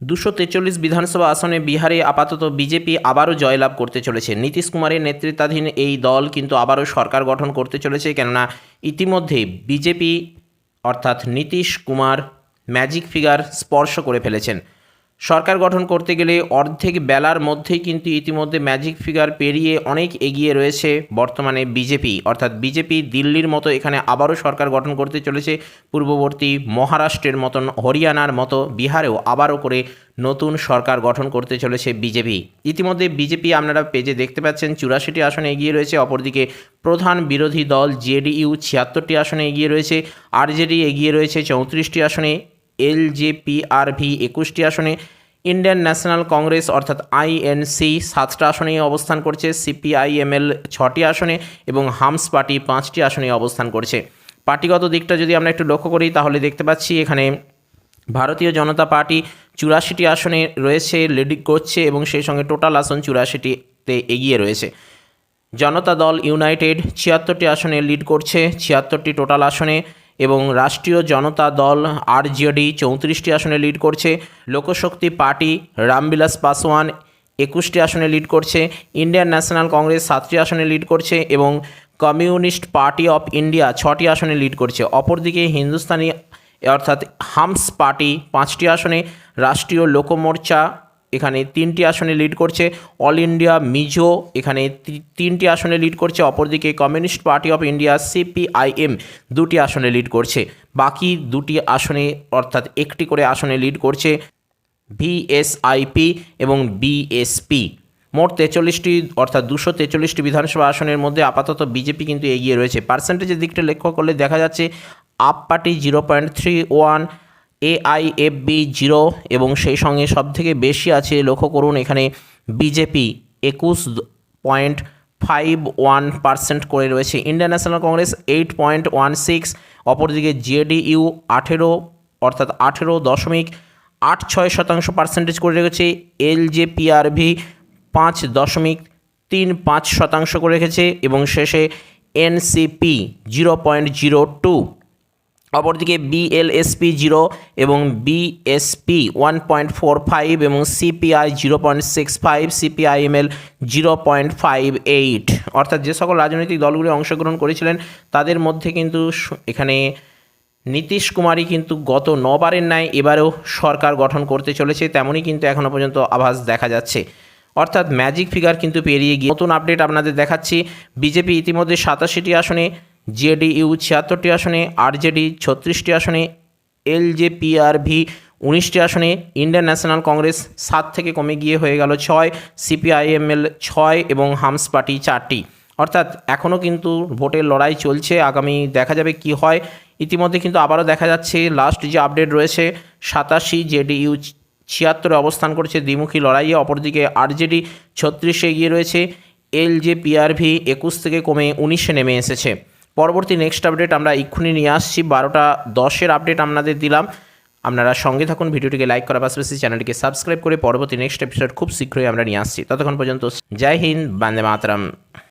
দুশো তেচল্লিশ বিধানসভা আসনে বিহারে আপাতত বিজেপি আবারও জয়লাভ করতে চলেছে। নীতিশ কুমারের নেতৃত্বাধীন এই দল কিন্তু আবারও সরকার গঠন করতে চলেছে, কেননা ইতিমধ্যে বিজেপি অর্থাৎ নীতিশ কুমার ম্যাজিক ফিগার স্পর্শ করে ফেলেছেন। সরকার গঠন করতে গেলে অর্ধেক বেলার মধ্যেই কিন্তু ইতিমধ্যে ম্যাজিক ফিগার পেরিয়ে অনেক এগিয়ে রয়েছে বর্তমানে বিজেপি অর্থাৎ বিজেপি দিল্লির মতো এখানে আবারও সরকার গঠন করতে চলেছে। পূর্ববর্তী মহারাষ্ট্রের মতন হরিয়ানার মতো বিহারেও আবারও করে নতুন সরকার গঠন করতে চলেছে বিজেপি ইতিমধ্যে বিজেপি আপনারা পেজে দেখতে পাচ্ছেন, চুরাশিটি আসনে এগিয়ে রয়েছে। অপরদিকে প্রধান বিরোধী দল জেডিইউ ছিয়াত্তরটি আসনে এগিয়ে রয়েছে। আরজেডি এগিয়ে রয়েছে চৌত্রিশটি আসনে। এলজেপিআরভি একুশটি আসনে, ইন্ডিয়ান ন্যাশনাল কংগ্রেস অর্থাৎ আইএনসি সাতটা আসনে অবস্থান করছে সিপিআইএমএল ছটি আসনে এবং হামস পার্টি পাঁচটি আসনে অবস্থান করছে। পার্টিগত দিকটা যদি আমরা একটু লক্ষ্য করি, তাহলে দেখতে পাচ্ছি এখানে ভারতীয় জনতা পার্টি চুরাশিটি আসনে রয়েছে, লিডিং করছে এবং সেই সঙ্গে টোটাল আসন চুরাশিটিতে এগিয়ে রয়েছে। জনতা দল ইউনাইটেড ছিয়াত্তরটি আসনে লিড করছে, ছিয়াত্তরটি টোটাল আসনে। এবং রাষ্ট্রীয় জনতা দল আর আরজেডি চৌত্রিশটি আসনে লিড করছে। লোকশক্তি পার্টি রামবিলাস পাসওয়ান একুশটি আসনে লিড করছে। ইন্ডিয়ান ন্যাশনাল কংগ্রেস সাতটি আসনে লিড করছে এবং কমিউনিস্ট পার্টি অফ ইন্ডিয়া ছটি আসনে লিড করছে। অপরদিকে হিন্দুস্তানি অর্থাৎ হামস পার্টি পাঁচটি আসনে, রাষ্ট্রীয় লোকমোর্চা এখানে তিনটি আসনে লিড করছে অল ইন্ডিয়া মিজো এখানে তিনটি আসনে লিড করছে, অপরদিকে communist party of India CPIM দুটি আসনে লিড করছে। বাকি দুটি আসনে, অর্থাৎ একটি করে আসনে লিড করছে ভিএসআইপি এবং বিএসপি মোট তেচল্লিশটি, অর্থাৎ দুশো তেচল্লিশটি বিধানসভা আসনের মধ্যে আপাতত বিজেপি কিন্তু এগিয়ে রয়েছে। পার্সেন্টেজের দিকটা লক্ষ্য করলে দেখা যাচ্ছে AAP party zero point three one AIFB zero এবং সেই সঙ্গে সবথেকে বেশি আছে, লক্ষ্য করুন, এখানে বিজেপি একুশ পয়েন্ট ফাইভ ওয়ান পার্সেন্ট করে রয়েছে। Indian National Congress eight point one six, অপরদিকে জেডিইউ আঠেরো, অর্থাৎ আঠেরো দশমিক আট ছয় শতাংশ পার্সেন্টেজ করে রেখেছে। এলজেপিআরভি পাঁচ দশমিক তিন পাঁচ শতাংশ করে রেখেছে এবং শেষে NCP zero point zero two. অপরদিকে বিএলএসপি জিরো এবং BSP one point four five এবং CPI zero point six five CPIML zero point five eight অর্থাৎ যে সকল রাজনৈতিক দলগুলি অংশগ্রহণ করেছিলেন, তাদের মধ্যে কিন্তু এখানে নীতিশ কুমারই কিন্তু গত নবারের ন্যায় এবারেও সরকার গঠন করতে চলেছে, তেমনই কিন্তু এখনও পর্যন্ত আভাস দেখা যাচ্ছে। অর্থাৎ ম্যাজিক ফিগার কিন্তু পেরিয়ে গিয়ে নতুন আপডেট আপনাদের দেখাচ্ছি। বিজেপি ইতিমধ্যে সাতাশিটি আসনে জেডিইউ ছিয়াত্তরটি আসনে, আরজেডি ছত্রিশটি আসনে, এলজেপিআরভি উনিশটি আসনে, ইন্ডিয়ান ন্যাশনাল কংগ্রেস সাত থেকে কমে গিয়ে হয়ে গেল ছয়, সিপিআইএমএল ছয় এবং হামস পার্টি চারটি। অর্থাৎ এখনও কিন্তু ভোটের লড়াই চলছে, আগামী দেখা যাবে কি হয়। ইতিমধ্যে কিন্তু আবারও দেখা যাচ্ছে, লাস্ট যে আপডেট রয়েছে, সাতাশি জেডিইউ ছিয়াত্তরে অবস্থান করছে দ্বিমুখী লড়াইয়ে, অপরদিকে আরজেডি ছত্রিশে এগিয়ে রয়েছে এল যে পিআরভি একুশ থেকে কমে উনিশে নেমে এসেছে। পরবর্তী নেক্সট আপডেট আমরা এক্ষুনি নিয়ে আসছি। বারোটা দশের আপডেট আপনাদের দিলাম। আপনারা সঙ্গে থাকুন, ভিডিওটিকে লাইক করার পাশাপাশি চ্যানেলটিকে সাবস্ক্রাইব করে পরবর্তী নেক্সট এপিসোড খুব শীঘ্রই আমরা নিয়ে আসছি। ততক্ষণ পর্যন্ত, জয় হিন্দ, বান্দে মাতরম।